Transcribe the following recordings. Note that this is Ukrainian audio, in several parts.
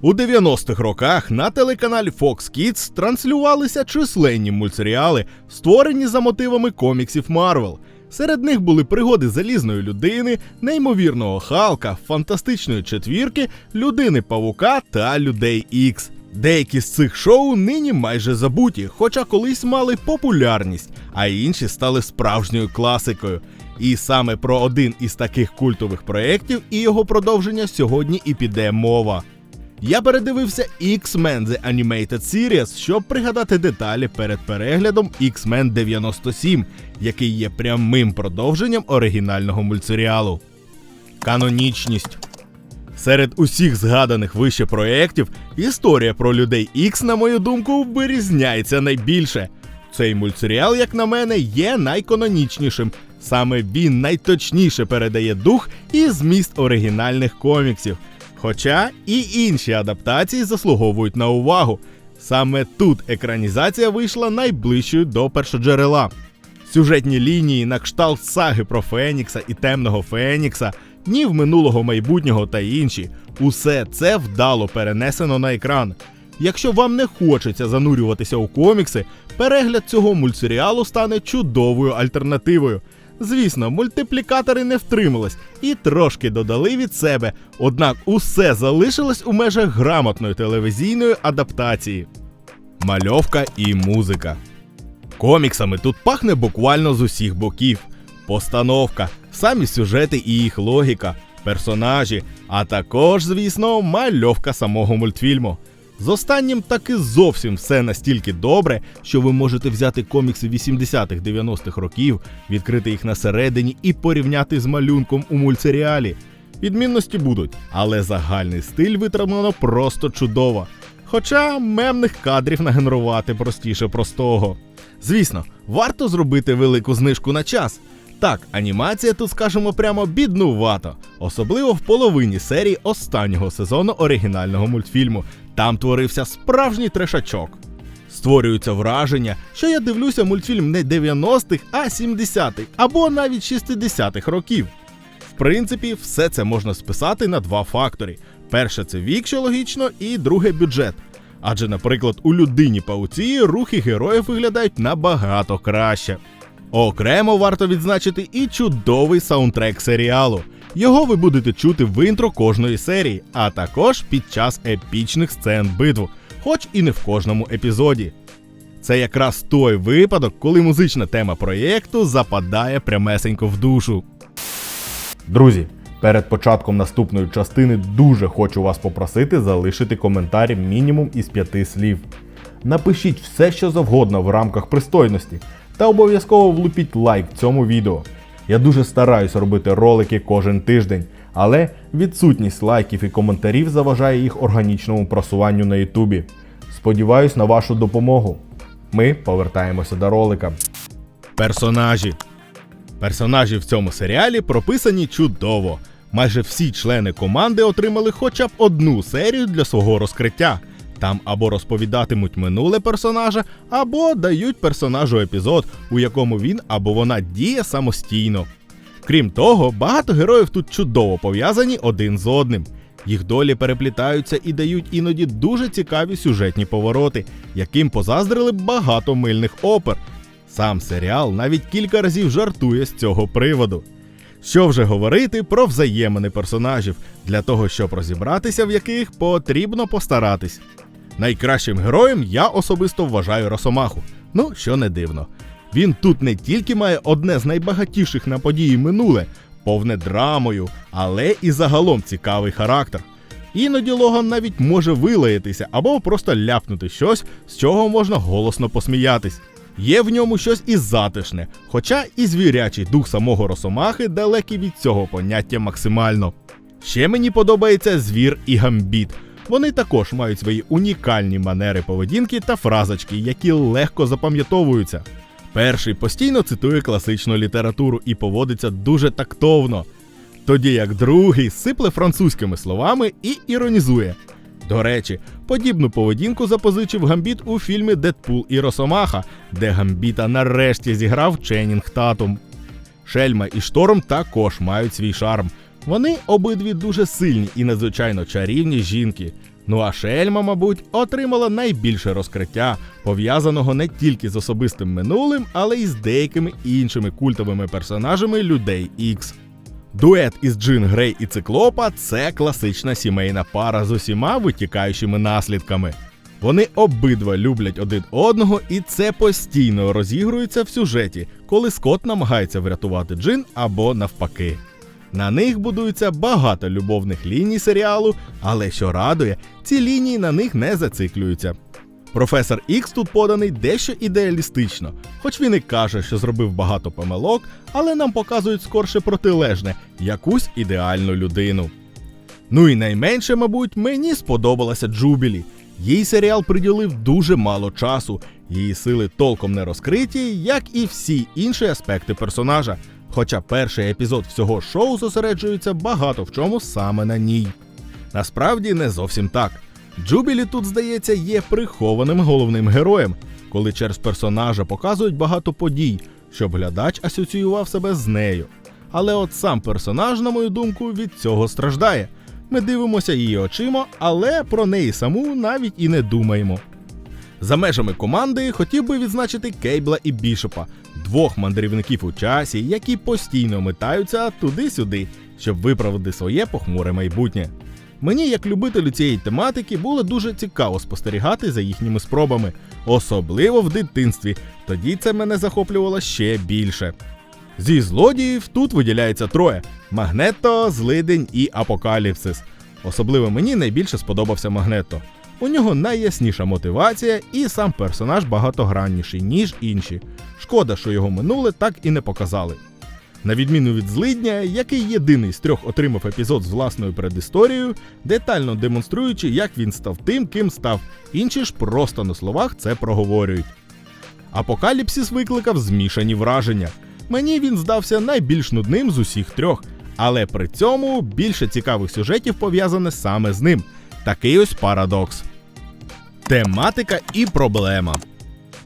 У 90-х роках на телеканалі Fox Kids транслювалися численні мультсеріали, створені за мотивами коміксів Марвел. Серед них були пригоди залізної людини, неймовірного Халка, фантастичної четвірки, людини Павука та людей Ікс. Деякі з цих шоу нині майже забуті, хоча колись мали популярність, а інші стали справжньою класикою. І саме про один із таких культових проєктів і його продовження сьогодні і піде мова. Я передивився X-Men The Animated Series, щоб пригадати деталі перед переглядом X-Men 97, який є прямим продовженням оригінального мультсеріалу. Канонічність. Серед усіх згаданих вище проєктів історія про людей X, на мою думку, вирізняється найбільше. Цей мультсеріал, як на мене, є найканонічнішим. Саме він найточніше передає дух і зміст оригінальних коміксів. Хоча і інші адаптації заслуговують на увагу. Саме тут екранізація вийшла найближчою до першоджерела. Сюжетні лінії на кшталт саги про Фенікса і темного Фенікса, днів минулого майбутнього та інші. Усе це вдало перенесено на екран. Якщо вам не хочеться занурюватися у комікси, перегляд цього мультсеріалу стане чудовою альтернативою. Звісно, мультиплікатори не втримались і трошки додали від себе, однак усе залишилось у межах грамотної телевізійної адаптації. Мальовка і музика. Коміксами тут пахне буквально з усіх боків. Постановка, самі сюжети і їх логіка, персонажі, а також, звісно, мальовка самого мультфільму. З останнім таки зовсім все настільки добре, що ви можете взяти комікси 80-х 90-х років, відкрити їх на середині і порівняти з малюнком у мультсеріалі. Відмінності будуть, але загальний стиль витримано просто чудово. Хоча мемних кадрів нагенерувати простіше простого. Звісно, варто зробити велику знижку на час. Так, анімація тут, скажемо прямо, біднувато, особливо в половині серії останнього сезону оригінального мультфільму. Там творився справжній трешачок. Створюється враження, що я дивлюся мультфільм не 90-х, а 70-х або навіть 60-х років. В принципі, все це можна списати на два фактори: перше це вік, що логічно, і друге бюджет. Адже, наприклад, у людині пауці рухи героїв виглядають набагато краще. Окремо варто відзначити і чудовий саундтрек серіалу. Його ви будете чути в інтро кожної серії, а також під час епічних сцен битв, хоч і не в кожному епізоді. Це якраз той випадок, коли музична тема проєкту западає прямесенько в душу. Друзі, перед початком наступної частини дуже хочу вас попросити залишити коментарі мінімум із п'яти слів. Напишіть все, що завгодно в рамках пристойності, та обов'язково влупіть лайк цьому відео. Я дуже стараюсь робити ролики кожен тиждень, але відсутність лайків і коментарів заважає їх органічному просуванню на Ютубі. Сподіваюсь на вашу допомогу. Ми повертаємося до ролика. Персонажі. Персонажі в цьому серіалі прописані чудово. Майже всі члени команди отримали хоча б одну серію для свого розкриття. Там або розповідатимуть минуле персонажа, або дають персонажу епізод, у якому він або вона діє самостійно. Крім того, багато героїв тут чудово пов'язані один з одним. Їх долі переплітаються і дають іноді дуже цікаві сюжетні повороти, яким позаздрили багато мильних опер. Сам серіал навіть кілька разів жартує з цього приводу. Що вже говорити про взаємини персонажів, для того, щоб розібратися, в яких потрібно постаратись. Найкращим героєм я особисто вважаю Росомаху. Ну, що не дивно. Він тут не тільки має одне з найбагатіших на події минуле, повне драмою, але і загалом цікавий характер. Іноді Логан навіть може вилаятися або просто ляпнути щось, з чого можна голосно посміятись. Є в ньому щось і затишне, хоча і звірячий дух самого Росомахи далекий від цього поняття максимально. Ще мені подобається звір і гамбіт. Вони також мають свої унікальні манери поведінки та фразочки, які легко запам'ятовуються. Перший постійно цитує класичну літературу і поводиться дуже тактовно, тоді як другий сипле французькими словами і іронізує. До речі, подібну поведінку запозичив Гамбіт у фільмі Дедпул і Росомаха, де Гамбіта нарешті зіграв Ченнінг Татум. Шельма і Шторм також мають свій шарм. Вони обидві дуже сильні і надзвичайно чарівні жінки. Ну а Шельма, мабуть, отримала найбільше розкриття, пов'язаного не тільки з особистим минулим, але й з деякими іншими культовими персонажами людей Ікс. Дует із Джин Грей і Циклопа це класична сімейна пара з усіма витікаючими наслідками. Вони обидва люблять один одного, і це постійно розігрується в сюжеті, коли Скотт намагається врятувати Джин або навпаки. На них будується багато любовних ліній серіалу, але що радує, ці лінії на них не зациклюються. Професор Ікс тут поданий дещо ідеалістично, хоч він і каже, що зробив багато помилок, але нам показують скорше протилежне якусь ідеальну людину. Ну і найменше, мабуть, мені сподобалася Джубілі. Їй серіал приділив дуже мало часу, її сили толком не розкриті, як і всі інші аспекти персонажа. Хоча перший епізод всього шоу зосереджується багато в чому саме на ній. Насправді не зовсім так. Джубілі тут, здається, є прихованим головним героєм, коли через персонажа показують багато подій, щоб глядач асоціював себе з нею. Але от сам персонаж, на мою думку, від цього страждає. Ми дивимося її очима, але про неї саму навіть і не думаємо. За межами команди хотів би відзначити Кейбла і Бішопа, двох мандрівників у часі, які постійно метаються туди-сюди, щоб виправити своє похмуре майбутнє. Мені, як любителю цієї тематики, було дуже цікаво спостерігати за їхніми спробами, особливо в дитинстві. Тоді це мене захоплювало ще більше. Зі злодіїв тут виділяється троє: Магнето, Злидень і Апокаліпсис. Особливо мені найбільше сподобався Магнето. У нього найясніша мотивація, і сам персонаж багатогранніший, ніж інші. Шкода, що його минуле так і не показали. На відміну від злидня, який єдиний з трьох отримав епізод з власною предісторією, детально демонструючи, як він став тим, ким став. Інші ж просто на словах це проговорюють. Апокаліпсис викликав змішані враження. Мені він здався найбільш нудним з усіх трьох, але при цьому більше цікавих сюжетів пов'язане саме з ним. Такий ось парадокс. Тематика і проблема.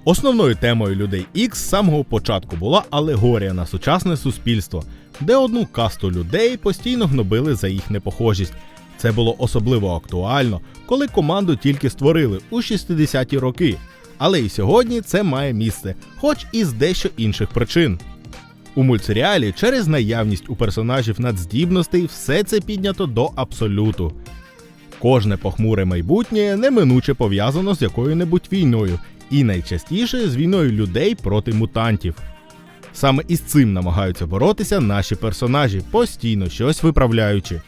Основною темою людей X з самого початку була алегорія на сучасне суспільство, де одну касту людей постійно гнобили за їх непохожість. Це було особливо актуально, коли команду тільки створили у 60-ті роки. Але і сьогодні це має місце, хоч і з дещо інших причин. У мультсеріалі через наявність у персонажів надздібностей все це піднято до абсолюту. Кожне похмуре майбутнє неминуче пов'язано з якою-небудь війною, і найчастіше з війною людей проти мутантів. Саме із цим намагаються боротися наші персонажі, постійно щось виправляючи.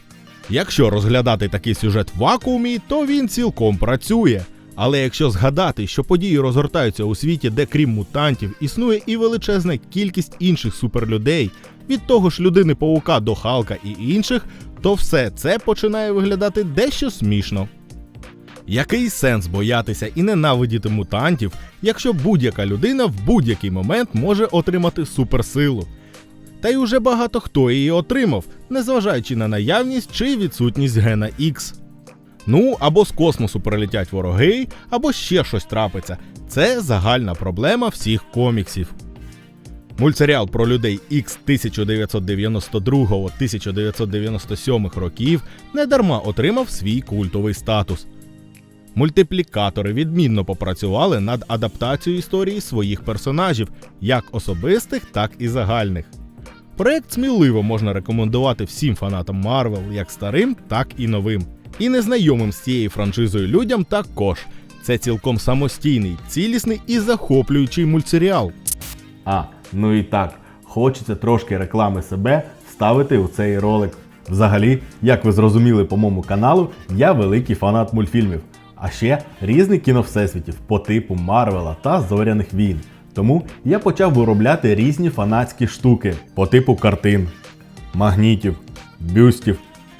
Якщо розглядати такий сюжет в вакуумі, то він цілком працює. Але якщо згадати, що події розгортаються у світі, де крім мутантів існує і величезна кількість інших суперлюдей, від того ж людини паука до Халка і інших, то все це починає виглядати дещо смішно. Який сенс боятися і ненавидіти мутантів, якщо будь-яка людина в будь-який момент може отримати суперсилу? Та й уже багато хто її отримав, незважаючи на наявність чи відсутність гена X. Ну, або з космосу прилетять вороги, або ще щось трапиться. Це загальна проблема всіх коміксів. Мультсеріал про людей X 1992-1997 років недарма отримав свій культовий статус. Мультиплікатори відмінно попрацювали над адаптацією історії своїх персонажів, як особистих, так і загальних. Проект сміливо можна рекомендувати всім фанатам Марвел, як старим, так і новим. І незнайомим з цією франшизою людям також. Це цілком самостійний, цілісний і захоплюючий мультсеріал. А, ну і так, хочеться трошки реклами себе вставити у цей ролик. Взагалі, як ви зрозуміли по моєму каналу, я великий фанат мультфільмів, а ще різних кіновсесвітів по типу Марвела та Зоряних війн. Тому я почав виробляти різні фанатські штуки по типу картин, магнітів, бюстів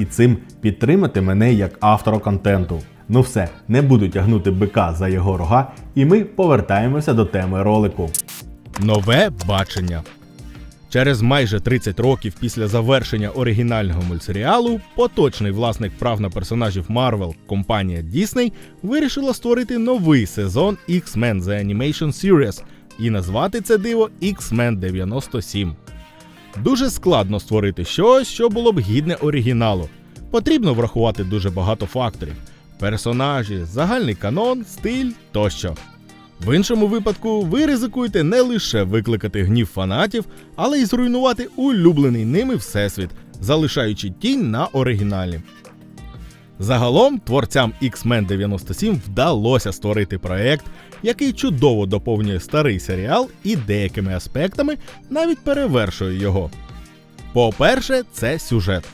І цим підтримати мене як автора контенту. Ну все, не буду тягнути бика за його рога, і ми повертаємося до теми ролику. Нове бачення. Через майже 30 років після завершення оригінального мультсеріалу, поточний власник прав на персонажів Marvel, компанія Disney, вирішила створити новий сезон X-Men The Animation Series і назвати це диво X-Men 97. Дуже складно створити щось, що було б гідне оригіналу. Потрібно врахувати дуже багато факторів: персонажі, загальний канон, стиль тощо. В іншому випадку ви ризикуєте не лише викликати гнів фанатів, але й зруйнувати улюблений ними всесвіт, залишаючи тінь на оригіналі. Загалом творцям X-Men 97 вдалося створити проект, який чудово доповнює старий серіал і деякими аспектами навіть перевершує його. По-перше, це сюжет.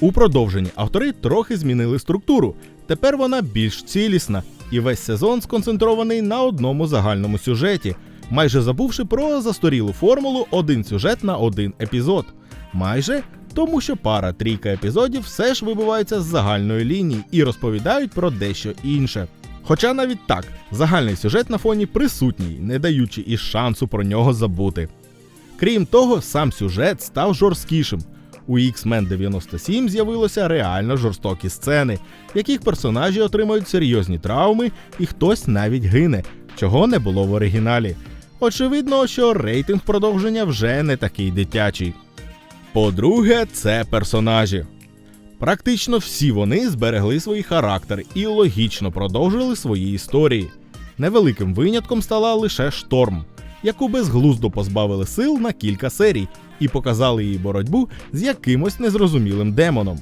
У продовженні автори трохи змінили структуру. Тепер вона більш цілісна, і весь сезон сконцентрований на одному загальному сюжеті, майже забувши про застарілу формулу один сюжет на один епізод. Майже тому, що пара трійка епізодів все ж вибиваються з загальної лінії і розповідають про дещо інше. Хоча навіть так, загальний сюжет на фоні присутній, не даючи і шансу про нього забути. Крім того, сам сюжет став жорсткішим. У X-Men 97 з'явилося реально жорстокі сцени, в яких персонажі отримують серйозні травми і хтось навіть гине, чого не було в оригіналі. Очевидно, що рейтинг продовження вже не такий дитячий. По-друге, це персонажі. Практично всі вони зберегли свої характери і логічно продовжили свої історії. Невеликим винятком стала лише шторм, яку безглуздо позбавили сил на кілька серій і показали її боротьбу з якимось незрозумілим демоном.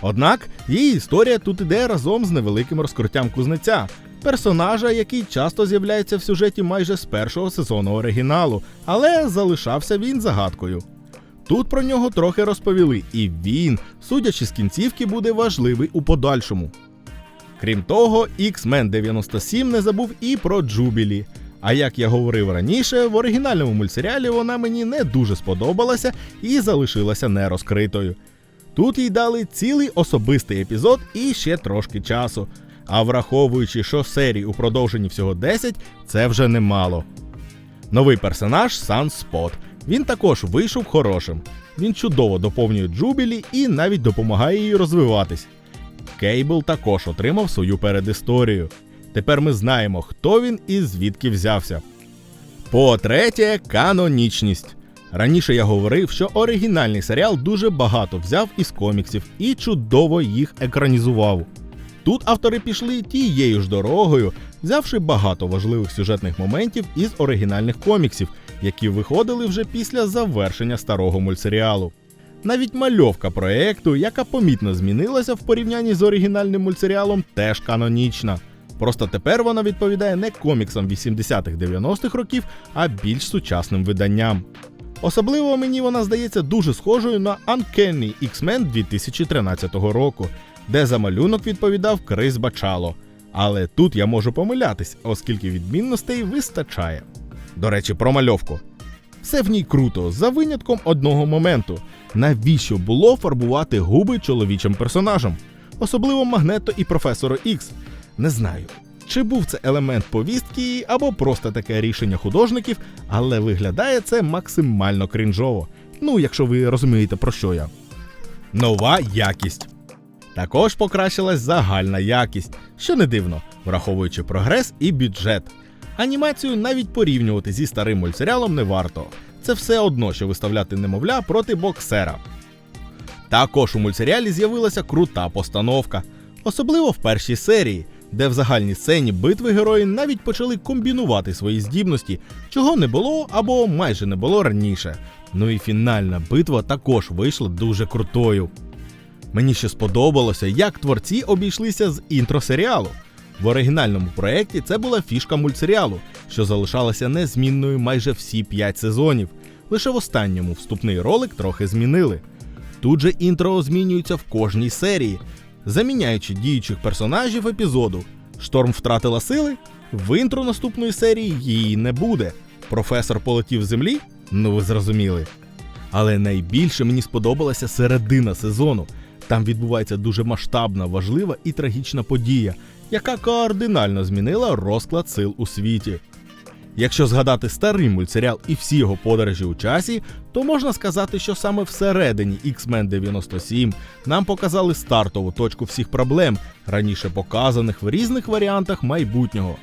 Однак її історія тут іде разом з невеликим розкриттям кузнеця, персонажа, який часто з'являється в сюжеті майже з першого сезону оригіналу, але залишався він загадкою. Тут про нього трохи розповіли, і він, судячи з кінцівки, буде важливий у подальшому. Крім того, X-Men 97 не забув і про Джубілі. А як я говорив раніше, в оригінальному мультсеріалі вона мені не дуже сподобалася і залишилася нерозкритою. Тут їй дали цілий особистий епізод і ще трошки часу. А враховуючи, що серій у продовженні всього 10, це вже немало. Новий персонаж Санспот. Він також вийшов хорошим. Він чудово доповнює Джубілі і навіть допомагає їй розвиватись. Кейбл також отримав свою передісторію. Тепер ми знаємо, хто він і звідки взявся. По-третє, канонічність. Раніше я говорив, що оригінальний серіал дуже багато взяв із коміксів і чудово їх екранізував. Тут автори пішли тією ж дорогою, взявши багато важливих сюжетних моментів із оригінальних коміксів, які виходили вже після завершення старого мультсеріалу. Навіть мальовка проекту, яка помітно змінилася в порівнянні з оригінальним мультсеріалом, теж канонічна. Просто тепер вона відповідає не коміксам 80-х-90-х років, а більш сучасним виданням. Особливо мені вона здається дуже схожою на Uncanny X-Men 2013 року, де за малюнок відповідав Крис Бачало. Але тут я можу помилятись, оскільки відмінностей вистачає. До речі, про мальовку. Все в ній круто, за винятком одного моменту. Навіщо було фарбувати губи чоловічим персонажам, особливо Магнето і професору Ікс? Не знаю, чи був це елемент повістки або просто таке рішення художників, але виглядає це максимально крінжово. Ну, якщо ви розумієте про що я. Нова якість. Також покращилась загальна якість, що не дивно, враховуючи прогрес і бюджет. Анімацію навіть порівнювати зі старим мультсеріалом не варто. Це все одно, що виставляти немовля проти боксера. Також у мультсеріалі з'явилася крута постановка, особливо в першій серії, де в загальній сцені битви герої навіть почали комбінувати свої здібності, чого не було або майже не було раніше. Ну і фінальна битва також вийшла дуже крутою. Мені ще сподобалося, як творці обійшлися з інтро серіалу. В оригінальному проєкті це була фішка мультсеріалу, що залишалася незмінною майже всі 5 сезонів. Лише в останньому вступний ролик трохи змінили. Тут же інтро змінюється в кожній серії, заміняючи діючих персонажів епізоду. Шторм втратила сили, в інтро наступної серії її не буде. Професор полетів землі? Ну ви зрозуміли. Але найбільше мені сподобалася середина сезону. Там відбувається дуже масштабна, важлива і трагічна подія, яка кардинально змінила розклад сил у світі. Якщо згадати старий мультсеріал і всі його подорожі у часі, то можна сказати, що саме всередині X-Men 97 нам показали стартову точку всіх проблем, раніше показаних в різних варіантах майбутнього.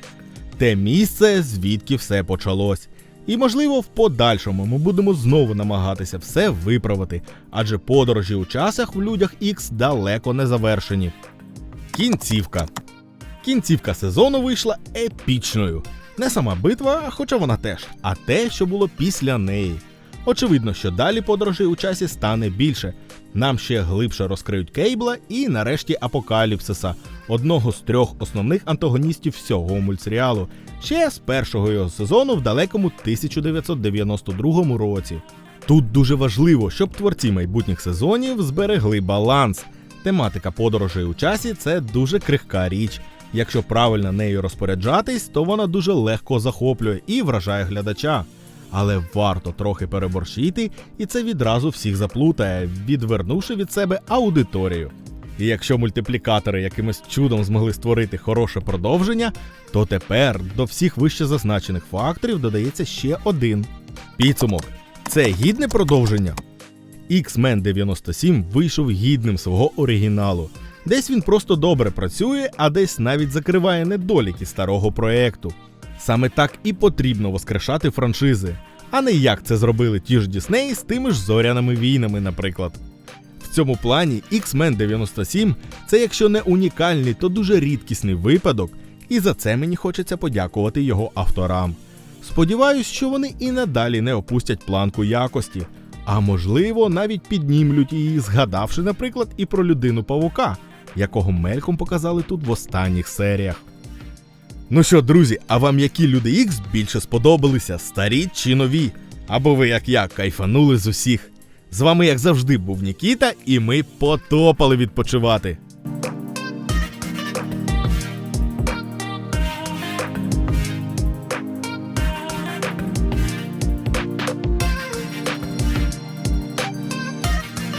Те місце, звідки все почалось. І можливо, в подальшому ми будемо знову намагатися все виправити, адже подорожі у часах в людях X далеко не завершені. Кінцівка. Кінцівка сезону вийшла епічною. Не сама битва, хоча вона теж, а те, що було після неї. Очевидно, що далі подорожей у часі стане більше. Нам ще глибше розкриють Кейбла і нарешті Апокаліпсиса, одного з трьох основних антагоністів всього мультсеріалу, ще з першого його сезону в далекому 1992 році. Тут дуже важливо, щоб творці майбутніх сезонів зберегли баланс. Тематика подорожей у часі це дуже крихка річ. Якщо правильно нею розпоряджатись, то вона дуже легко захоплює і вражає глядача. Але варто трохи переборщити, і це відразу всіх заплутає, відвернувши від себе аудиторію. І якщо мультиплікатори якимось чудом змогли створити хороше продовження, то тепер до всіх вище зазначених факторів додається ще один підсумок. Це гідне продовження. X-Men 97 вийшов гідним свого оригіналу. Десь він просто добре працює, а десь навіть закриває недоліки старого проекту. Саме так і потрібно воскрешати франшизи, а не як це зробили ті ж Дісней з тими ж зоряними війнами, наприклад. В цьому плані X-Men 97 це якщо не унікальний, то дуже рідкісний випадок, і за це мені хочеться подякувати його авторам. Сподіваюсь, що вони і надалі не опустять планку якості, а можливо навіть піднімлють її, згадавши, наприклад, і про людину павука, якого мельком показали тут в останніх серіях. Ну що, друзі, а вам які люди Ікс більше сподобалися, старі чи нові? Або ви, як я, кайфанули з усіх? З вами, як завжди, був Нікіта, і ми потопали відпочивати.